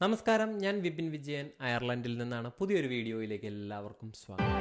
നമസ്കാരം ഞാൻ വിപിൻ വിജയൻ അയർലൻഡിൽ നിന്നാണ് പുതിയൊരു വീഡിയോയിലേക്ക് എല്ലാവർക്കും സ്വാഗതം.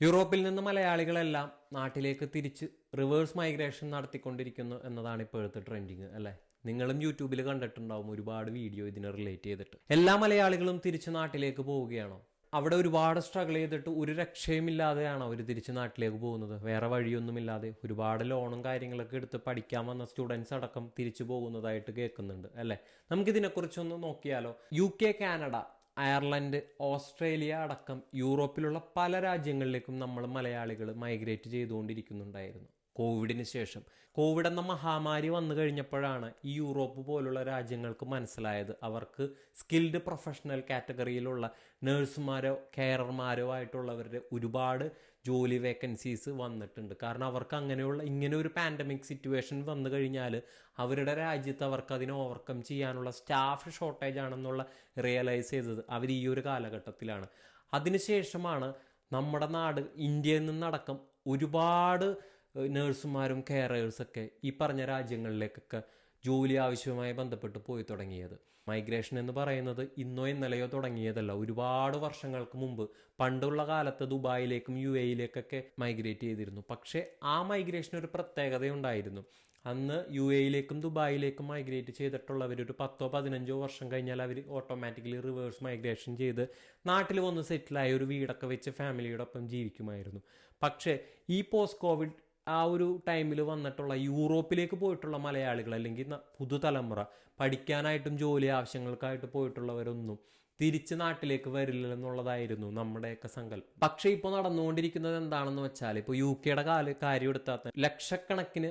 യൂറോപ്പിൽ നിന്ന് മലയാളികളെല്ലാം നാട്ടിലേക്ക് തിരിച്ച് റിവേഴ്സ് മൈഗ്രേഷൻ നടത്തിക്കൊണ്ടിരിക്കുന്നു എന്നതാണ് ഇപ്പോഴത്തെ ട്രെൻഡിങ് അല്ലേ? നിങ്ങളും യൂട്യൂബിൽ കണ്ടിട്ടുണ്ടാവും ഒരുപാട് വീഡിയോ ഇതിനെ റിലേറ്റ് ചെയ്തിട്ട്. എല്ലാ മലയാളികളും തിരിച്ച് നാട്ടിലേക്ക് പോവുകയാണോ? അവിടെ ഒരുപാട് സ്ട്രഗിൾ ചെയ്തിട്ട് ഒരു രക്ഷയുമില്ലാതെയാണ് അവർ തിരിച്ച് നാട്ടിലേക്ക് പോകുന്നത്. വേറെ വഴിയൊന്നുമില്ലാതെ ഒരുപാട് ലോണും കാര്യങ്ങളൊക്കെ എടുത്ത് പഠിക്കാൻ വന്ന സ്റ്റുഡൻസ് അടക്കം തിരിച്ചു പോകുന്നതായിട്ട് കേൾക്കുന്നുണ്ട് അല്ലേ? നമുക്കിതിനെക്കുറിച്ചൊന്ന് നോക്കിയാലോ? U K Canada Ireland Australia അടക്കം യൂറോപ്പിലുള്ള പല രാജ്യങ്ങളിലേക്കും നമ്മൾ മലയാളികൾ മൈഗ്രേറ്റ് ചെയ്തുകൊണ്ടിരിക്കുന്നുണ്ടായിരുന്നു. കോവിഡിന് ശേഷം. കോവിഡ് എന്ന മഹാമാരി വന്നു കഴിഞ്ഞപ്പോഴാണ് ഈ യൂറോപ്പ് പോലുള്ള രാജ്യങ്ങൾക്ക് മനസ്സിലായത്. അവർക്ക് സ്കിൽഡ് പ്രൊഫഷണൽ കാറ്റഗറിയിലുള്ള നേഴ്സുമാരോ കെയറർമാരോ ആയിട്ടുള്ളവരുടെ ഒരുപാട് ജോലി വേക്കൻസീസ് വന്നിട്ടുണ്ട്. കാരണം അവർക്ക് അങ്ങനെയുള്ള ഇങ്ങനെ ഒരു പാൻഡമിക് സിറ്റുവേഷൻ വന്നു കഴിഞ്ഞാൽ അവരുടെ രാജ്യത്ത് അവർക്ക് അതിനെ ഓവർകം ചെയ്യാനുള്ള സ്റ്റാഫ് ഷോർട്ടേജ് ആണെന്നുള്ള റിയലൈസ് ചെയ്തത് അവർ ഈ ഒരു കാലഘട്ടത്തിലാണ്. അതിനുശേഷമാണ് നമ്മുടെ നാട് ഇന്ത്യയിൽ നിന്നടക്കം ഒരുപാട് നേഴ്സുമാരും കെയറേഴ്സൊക്കെ ഈ പറഞ്ഞ രാജ്യങ്ങളിലേക്കൊക്കെ ജോലി ആവശ്യവുമായി ബന്ധപ്പെട്ട് പോയി തുടങ്ങിയത്. മൈഗ്രേഷൻ എന്ന് പറയുന്നത് ഇന്നോ ഇന്നലെയോ തുടങ്ങിയതല്ല. ഒരുപാട് വർഷങ്ങൾക്ക് മുമ്പ് പണ്ടുള്ള കാലത്ത് ദുബായിലേക്കും യു എയിലേക്കൊക്കെ മൈഗ്രേറ്റ് ചെയ്തിരുന്നു. പക്ഷേ ആ മൈഗ്രേഷൻ ഒരു പ്രത്യേകതയുണ്ടായിരുന്നു. അന്ന് യു എയിലേക്കും ദുബായിലേക്കും മൈഗ്രേറ്റ് ചെയ്തിട്ടുള്ളവർ ഒരു പത്തോ പതിനഞ്ചോ വർഷം കഴിഞ്ഞാൽ അവർ ഓട്ടോമാറ്റിക്കലി റിവേഴ്സ് മൈഗ്രേഷൻ ചെയ്ത് നാട്ടിൽ വന്ന് സെറ്റിലായ ഒരു വീടൊക്കെ വെച്ച് ഫാമിലിയോടൊപ്പം ജീവിക്കുമായിരുന്നു. പക്ഷേ ഈ പോസ്റ്റ് കോവിഡ് ആ ഒരു ടൈമിൽ വന്നിട്ടുള്ള യൂറോപ്പിലേക്ക് പോയിട്ടുള്ള മലയാളികൾ അല്ലെങ്കിൽ പുതുതലമുറ പഠിക്കാനായിട്ടും ജോലി ആവശ്യങ്ങൾക്കായിട്ട് പോയിട്ടുള്ളവരൊന്നും തിരിച്ച് നാട്ടിലേക്ക് വരില്ല എന്നുള്ളതായിരുന്നു നമ്മുടെയൊക്കെ സങ്കല്പം. പക്ഷേ ഇപ്പോൾ നടന്നുകൊണ്ടിരിക്കുന്നത് എന്താണെന്ന് വെച്ചാൽ ഇപ്പോൾ യു കെയുടെ കാല കാര്യം എടുത്താൽ ലക്ഷക്കണക്കിന്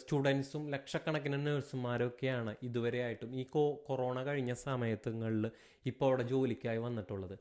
സ്റ്റുഡൻസും ലക്ഷക്കണക്കിന് നേഴ്സുമാരൊക്കെയാണ് ഇതുവരെയായിട്ടും ഈ കൊറോണ കഴിഞ്ഞ സമയത്തുങ്ങളിൽ ഇപ്പോൾ അവിടെ ജോലിക്കായി വന്നിട്ടുള്ളത്.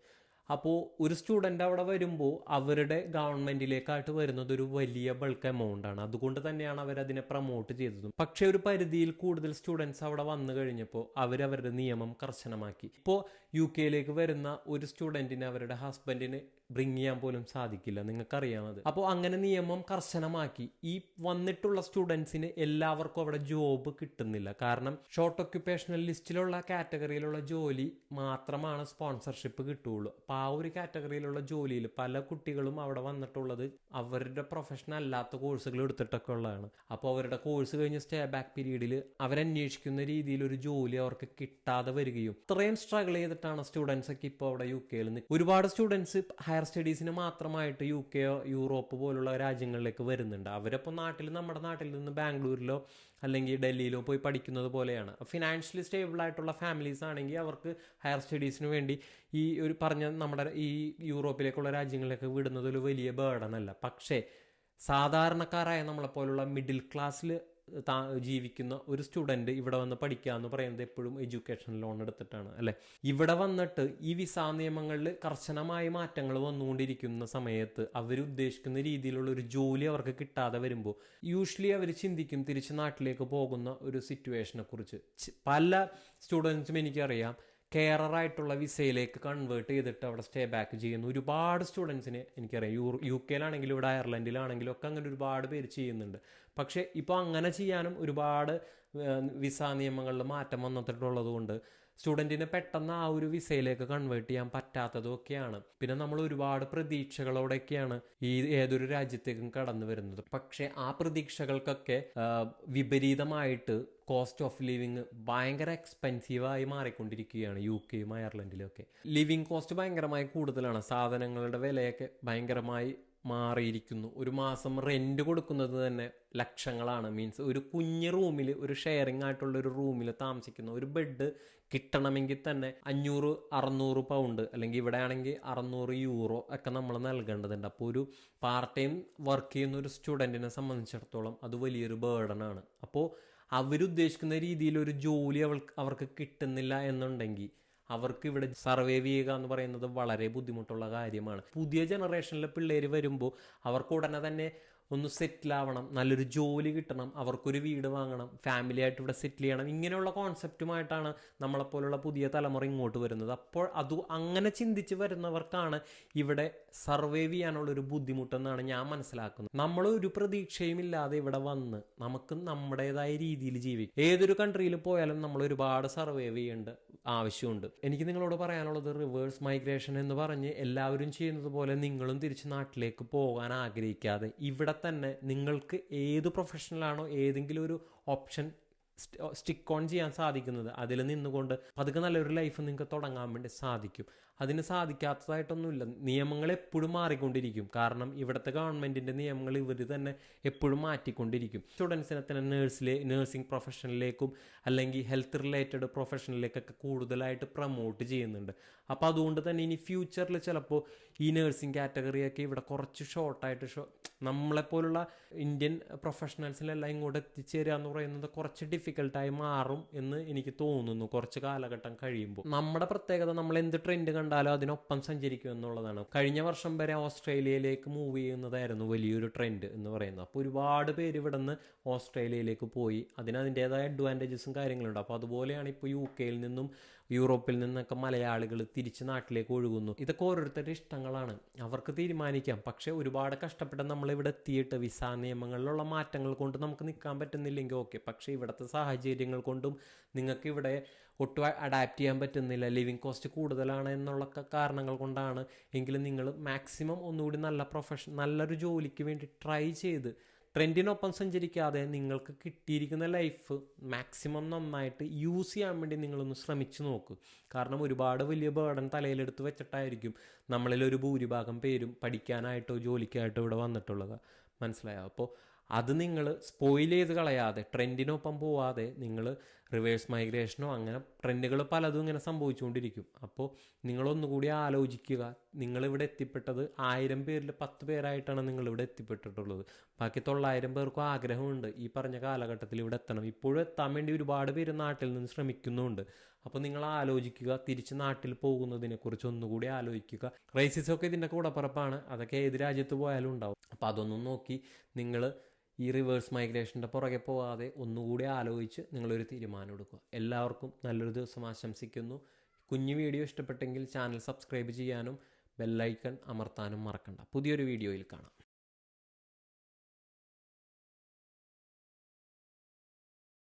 അപ്പോൾ ഒരു സ്റ്റുഡന്റ് അവിടെ വരുമ്പോൾ അവരുടെ ഗവൺമെന്റിലേക്കായിട്ട് വരുന്നത് ഒരു വലിയ ബൾക്ക് എമൗണ്ട് ആണ്. അതുകൊണ്ട് തന്നെയാണ് അവരതിനെ പ്രൊമോട്ട് ചെയ്തതും. പക്ഷേ ഒരു പരിധിയിൽ കൂടുതൽ സ്റ്റുഡൻസ് അവിടെ വന്നു കഴിഞ്ഞപ്പോൾ അവരവരുടെ നിയമം കർശനമാക്കി. ഇപ്പോൾ യു കെയിലേക്ക് വരുന്ന ഒരു സ്റ്റുഡന്റിന് അവരുടെ ഹസ്ബൻഡിന് ബ്രിങ് ചെയ്യാൻ പോലും സാധിക്കില്ല. നിങ്ങൾക്കറിയാമത്. അപ്പോൾ അങ്ങനെ നിയമം കർശനമാക്കി. ഈ വന്നിട്ടുള്ള സ്റ്റുഡൻസിന് എല്ലാവർക്കും അവിടെ ജോബ് കിട്ടുന്നില്ല. കാരണം ഷോർട്ട് ഒക്യുപ്പേഷണൽ ലിസ്റ്റിലുള്ള കാറ്റഗറിയിലുള്ള ജോലി മാത്രമാണ് സ്പോൺസർഷിപ്പ് കിട്ടുകയുള്ളൂ. അപ്പോൾ ആ ഒരു കാറ്റഗറിയിലുള്ള ജോലിയിൽ പല കുട്ടികളും അവിടെ വന്നിട്ടുള്ളത് അവരുടെ പ്രൊഫഷൻ അല്ലാത്ത കോഴ്സുകൾ എടുത്തിട്ടൊക്കെ ഉള്ളതാണ്. അപ്പോൾ അവരുടെ കോഴ്സ് കഴിഞ്ഞ സ്റ്റേ ബാക്ക് പീരീഡിൽ അവരന്വേഷിക്കുന്ന രീതിയിൽ ഒരു ജോലി അവർക്ക് കിട്ടാതെ വരികയും ഇത്രയും സ്ട്രഗിൾ ചെയ്തിട്ടാണ് സ്റ്റുഡൻസ് ഒക്കെ ഇപ്പോൾ അവിടെ യു കെയിൽ ഒരുപാട് സ്റ്റുഡൻസ് ഹയർ സ്റ്റഡീസിന് മാത്രമായിട്ട് യു കെ യൂറോപ്പ് പോലുള്ള രാജ്യങ്ങളിലേക്ക് വരുന്നുണ്ട്. അവരപ്പോൾ നാട്ടിൽ നമ്മുടെ നാട്ടിൽ നിന്ന് ബാംഗ്ലൂരിലോ അല്ലെങ്കിൽ ഡൽഹിയിലോ പോയി പഠിക്കുന്നത് പോലെയാണ്. ഫിനാൻഷ്യലി സ്റ്റേബിൾ ആയിട്ടുള്ള ഫാമിലീസ് ആണെങ്കിൽ അവർക്ക് ഹയർ സ്റ്റഡീസിന് വേണ്ടി ഈ ഒരു പറഞ്ഞ നമ്മുടെ ഈ യൂറോപ്പിലേക്കുള്ള രാജ്യങ്ങളിലേക്ക് വിടുന്നത് ഒരു വലിയ അല്ല. പക്ഷേ സാധാരണക്കാരായ നമ്മളെപ്പോലുള്ള മിഡിൽ ക്ലാസ്സിൽ താ ജീവിക്കുന്ന ഒരു സ്റ്റുഡന്റ് ഇവിടെ വന്ന് പഠിക്കുക എന്ന് പറയുന്നത് എപ്പോഴും എഡ്യൂക്കേഷൻ ലോൺ എടുത്തിട്ടാണ് അല്ലെ? ഇവിടെ വന്നിട്ട് ഈ വിസ നിയമങ്ങളിൽ കർശനമായ മാറ്റങ്ങൾ വന്നുകൊണ്ടിരിക്കുന്ന സമയത്ത് അവർ ഉദ്ദേശിക്കുന്ന രീതിയിലുള്ള ഒരു ജോലി അവർക്ക് കിട്ടാതെ വരുമ്പോൾ യൂഷ്വലി അവർ ചിന്തിക്കും തിരിച്ച് നാട്ടിലേക്ക് പോകുന്ന ഒരു സിറ്റുവേഷനെ കുറിച്ച്. പല സ്റ്റുഡൻസും എനിക്കറിയാം കെയറായിട്ടുള്ള വിസയിലേക്ക് കൺവേർട്ട് ചെയ്തിട്ട് അവിടെ സ്റ്റേ ബാക്ക് ചെയ്യുന്ന. ഒരുപാട് സ്റ്റുഡൻസിന് എനിക്കറിയാം. യൂ യു കെയിലാണെങ്കിലും ഇവിടെ അയർലൻഡിലാണെങ്കിലും ഒക്കെ അങ്ങനെ ഒരുപാട് പേര് ചെയ്യുന്നുണ്ട്. പക്ഷേ ഇപ്പോൾ അങ്ങനെ ചെയ്യാനും ഒരുപാട് വിസ നിയമങ്ങളിൽ മാറ്റം വന്നിട്ടുള്ളത് കൊണ്ട് സ്റ്റുഡന്റിന് പെട്ടെന്ന് ആ ഒരു വിസയിലേക്ക് കൺവേർട്ട് ചെയ്യാൻ പറ്റാത്തതും ഒക്കെയാണ് പിന്നെ നമ്മൾ ഒരുപാട് പ്രതീക്ഷകളോടെയൊക്കെയാണ് ഈ ഏതൊരു രാജ്യത്തേക്കും കടന്നു വരുന്നത്. പക്ഷേ ആ പ്രതീക്ഷകൾക്കൊക്കെ വിപരീതമായിട്ട് കോസ്റ്റ് ഓഫ് ലിവിങ് ഭയങ്കര എക്സ്പെൻസീവായി മാറിക്കൊണ്ടിരിക്കുകയാണ് യു കെയും അയർലൻഡിലും ഒക്കെ ലിവിങ് കോസ്റ്റ് ഭയങ്കരമായി കൂടുതലാണ്. സാധനങ്ങളുടെ വിലയൊക്കെ ഭയങ്കരമായി മാറിയിരിക്കുന്നു. ഒരു മാസം റെന്റ് കൊടുക്കുന്നത് തന്നെ ലക്ഷങ്ങളാണ്. മീൻസ് ഒരു കുഞ്ഞ് റൂമിൽ ഒരു ഷെയറിംഗ് ആയിട്ടുള്ള ഒരു റൂമിൽ താമസിക്കുന്ന ഒരു ബെഡ് കിട്ടണമെങ്കിൽ തന്നെ അഞ്ഞൂറ് അറുന്നൂറ് പൗണ്ട് അല്ലെങ്കിൽ ഇവിടെ ആണെങ്കിൽ അറുന്നൂറ് യൂറോ ഒക്കെ നമ്മൾ നൽകേണ്ടതുണ്ട്. അപ്പോൾ ഒരു പാർട്ട് ടൈം വർക്ക് ചെയ്യുന്ന ഒരു സ്റ്റുഡന്റിനെ സംബന്ധിച്ചിടത്തോളം അത് വലിയൊരു ബേർഡനാണ് അപ്പോൾ അവരുദ്ദേശിക്കുന്ന രീതിയിൽ ഒരു ജോലി അവൾക്ക് അവർക്ക് കിട്ടുന്നില്ല എന്നുണ്ടെങ്കിൽ അവർക്ക് ഇവിടെ സർവൈവ് ചെയ്യുക എന്ന് പറയുന്നത് വളരെ ബുദ്ധിമുട്ടുള്ള കാര്യമാണ്. പുതിയ ജനറേഷനിലെ പിള്ളേർ വരുമ്പോൾ അവർക്ക് ഉടനെ തന്നെ ഒന്ന് സെറ്റിൽ ആവണം നല്ലൊരു ജോലി കിട്ടണം അവർക്കൊരു വീട് വാങ്ങണം ഫാമിലി ആയിട്ട് ഇവിടെ സെറ്റിൽ ചെയ്യണം. ഇങ്ങനെയുള്ള കോൺസെപ്റ്റുമായിട്ടാണ് നമ്മളെപ്പോലുള്ള പുതിയ തലമുറ ഇങ്ങോട്ട് വരുന്നത്. അപ്പോൾ അത് അങ്ങനെ ചിന്തിച്ച് വരുന്നവർക്കാണ് ഇവിടെ സർവൈവ് ചെയ്യാനുള്ളൊരു ബുദ്ധിമുട്ടെന്നാണ് ഞാൻ മനസ്സിലാക്കുന്നത്. നമ്മൾ ഒരു പ്രതീക്ഷയും ഇല്ലാതെ ഇവിടെ വന്ന് നമുക്ക് നമ്മുടേതായ രീതിയിൽ ജീവിക്കും. ഏതൊരു കൺട്രിയിൽ പോയാലും നമ്മൾ ഒരുപാട് സർവൈവ് ചെയ്യേണ്ട. ആവശ്യമുണ്ട്. എനിക്ക് നിങ്ങളോട് പറയാനുള്ളത് റിവേഴ്സ് മൈഗ്രേഷൻ എന്ന് പറഞ്ഞ് എല്ലാവരും ചെയ്യുന്നത് പോലെ നിങ്ങളും തിരിച്ച് നാട്ടിലേക്ക് പോകാൻ ആഗ്രഹിക്കാതെ ഇവിടെ തന്നെ നിങ്ങൾക്ക് ഏത് പ്രൊഫഷണലാണോ ഏതെങ്കിലും ഒരു ഓപ്ഷൻ സ്റ്റിക്ക് ഓൺ ചെയ്യാൻ സാധിക്കുന്നത്. അതിൽ നിന്നുകൊണ്ട് പതുക്കെ നല്ലൊരു ലൈഫ് നിങ്ങൾക്ക് തുടങ്ങാൻ വേണ്ടി സാധിക്കും. അതിന് സാധിക്കാത്തതായിട്ടൊന്നുമില്ല. നിയമങ്ങൾ എപ്പോഴും മാറിക്കൊണ്ടിരിക്കും. കാരണം ഇവിടുത്തെ ഗവൺമെന്റിന്റെ നിയമങ്ങൾ ഇവർ തന്നെ എപ്പോഴും മാറ്റിക്കൊണ്ടിരിക്കും. സ്റ്റുഡൻസിനെ തന്നെ നേഴ്സിലെ നേഴ്സിംഗ് പ്രൊഫഷനിലേക്കും അല്ലെങ്കിൽ ഹെൽത്ത് റിലേറ്റഡ് പ്രൊഫഷനിലേക്കൊക്കെ കൂടുതലായിട്ട് പ്രമോട്ട് ചെയ്യുന്നുണ്ട്. അപ്പോൾ അതുകൊണ്ട് തന്നെ ഇനി ഫ്യൂച്ചറിൽ ചിലപ്പോൾ ഈ നേഴ്സിംഗ് കാറ്റഗറിയൊക്കെ ഇവിടെ കുറച്ച് ഷോർട്ടായിട്ട് ഷോ നമ്മളെപ്പോലുള്ള ഇന്ത്യൻ പ്രൊഫഷണൽസിലെല്ലാം ഇങ്ങോട്ട് എത്തിച്ചേരുക എന്ന് പറയുന്നത് കുറച്ച് ഡിഫിക്കൽട്ടായി മാറും എന്ന് എനിക്ക് തോന്നുന്നു. കുറച്ച് കാലഘട്ടം കഴിയുമ്പോൾ. നമ്മുടെ പ്രത്യേകത നമ്മൾ എന്ത് ട്രെൻഡ് കണ്ടാലും അതിനൊപ്പം സഞ്ചരിക്കും എന്നുള്ളതാണ്. കഴിഞ്ഞ വർഷം വരെ ഓസ്ട്രേലിയയിലേക്ക് മൂവ് ചെയ്യുന്നതായിരുന്നു വലിയൊരു ട്രെൻഡ് എന്ന് പറയുന്നത്. അപ്പോൾ ഒരുപാട് പേര് ഇവിടെ നിന്ന് ഓസ്ട്രേലിയയിലേക്ക് പോയി. അതിന് അതിന്റേതായ അഡ്വാന്റേജസും കാര്യങ്ങളുണ്ട്. അപ്പോൾ അതുപോലെയാണ് ഇപ്പോൾ യു കെയിൽ നിന്നും യൂറോപ്പിൽ നിന്നൊക്കെ മലയാളികൾ തിരിച്ച് നാട്ടിലേക്ക് ഒഴുകുന്നു. ഇതൊക്കെ ഓരോരുത്തരുടെ ഇഷ്ടങ്ങളാണ്. അവർക്ക് തീരുമാനിക്കാം. പക്ഷേ ഒരുപാട് കഷ്ടപ്പെട്ട് നമ്മളിവിടെ എത്തിയിട്ട് വിസ നിയമങ്ങളിലുള്ള മാറ്റങ്ങൾ കൊണ്ട് നമുക്ക് നിൽക്കാൻ പറ്റുന്നില്ലെങ്കിൽ ഓക്കെ. പക്ഷേ ഇവിടുത്തെ സാഹചര്യങ്ങൾ കൊണ്ടും നിങ്ങൾക്ക് ഇവിടെ ഒട്ടും അഡാപ്റ്റ് ചെയ്യാൻ പറ്റുന്നില്ല. ലിവിങ് കോസ്റ്റ് കൂടുതലാണ് എന്നുള്ള കാരണങ്ങൾ കൊണ്ടാണ്. എങ്കിലും നിങ്ങൾ മാക്സിമം ഒന്നുകൂടി നല്ല പ്രൊഫഷൻ നല്ലൊരു ജോലിക്ക് വേണ്ടി ട്രൈ ചെയ്ത് ട്രെൻഡിനൊപ്പം സഞ്ചരിക്കാതെ നിങ്ങൾക്ക് കിട്ടിയിരിക്കുന്ന ലൈഫ് മാക്സിമം നന്നായിട്ട് യൂസ് ചെയ്യാൻ വേണ്ടി നിങ്ങളൊന്ന് ശ്രമിച്ചു നോക്ക്. കാരണം ഒരുപാട് വലിയ ബേർഡൻ തലയിലെടുത്ത് വെച്ചിട്ടായിരിക്കും നമ്മളിലൊരു ഭൂരിഭാഗം പേരും പഠിക്കാനായിട്ടോ ജോലിക്കായിട്ടോ ഇവിടെ വന്നിട്ടുള്ളത്. മനസ്സിലായോ? അപ്പോൾ അത് നിങ്ങൾ സ്പോയിൽ ചെയ്ത് കളയാതെ ട്രെൻഡിനൊപ്പം പോവാതെ നിങ്ങൾ റിവേഴ്സ് മൈഗ്രേഷനോ അങ്ങനെ ട്രെൻഡുകൾ പലതും ഇങ്ങനെ സംഭവിച്ചുകൊണ്ടിരിക്കും. അപ്പോൾ നിങ്ങളൊന്നുകൂടി ആലോചിക്കുക. നിങ്ങളിവിടെ എത്തിപ്പെട്ടത് ആയിരം പേരിൽ പത്ത് പേരായിട്ടാണ് നിങ്ങളിവിടെ എത്തിപ്പെട്ടിട്ടുള്ളത്. ബാക്കി തൊള്ളായിരം പേർക്കും ആഗ്രഹമുണ്ട്. ഈ പറഞ്ഞ കാലഘട്ടത്തിൽ ഇവിടെ എത്തണം. ഇപ്പോഴും എത്താൻ വേണ്ടി ഒരുപാട് പേര് നാട്ടിൽ നിന്ന് ശ്രമിക്കുന്നുണ്ട്. അപ്പോൾ നിങ്ങൾ ആലോചിക്കുക. തിരിച്ച് നാട്ടിൽ പോകുന്നതിനെക്കുറിച്ച് ഒന്നുകൂടി ആലോചിക്കുക. റേസിസൊക്കെ ഇതിന്റെ കൂടപ്പുറപ്പാണ്. അതൊക്കെ ഏത് രാജ്യത്ത് പോയാലും ഉണ്ടാവും. അപ്പോൾ അതൊന്നും നോക്കി നിങ്ങൾ ഈ റിവേഴ്സ് മൈഗ്രേഷന്റെ പുറകെ പോവാതെ ഒന്നുകൂടി ആലോചിച്ച് നിങ്ങളൊരു തീരുമാനം എടുക്കുക. എല്ലാവർക്കും നല്ലൊരു ദിവസം ആശംസിക്കുന്നു. കുഞ്ഞു വീഡിയോ ഇഷ്ടപ്പെട്ടെങ്കിൽ ചാനൽ സബ്സ്ക്രൈബ് ചെയ്യാനും ബെല്ലൈക്കൺ അമർത്താനും മറക്കണ്ട. പുതിയൊരു വീഡിയോയിൽ കാണാം.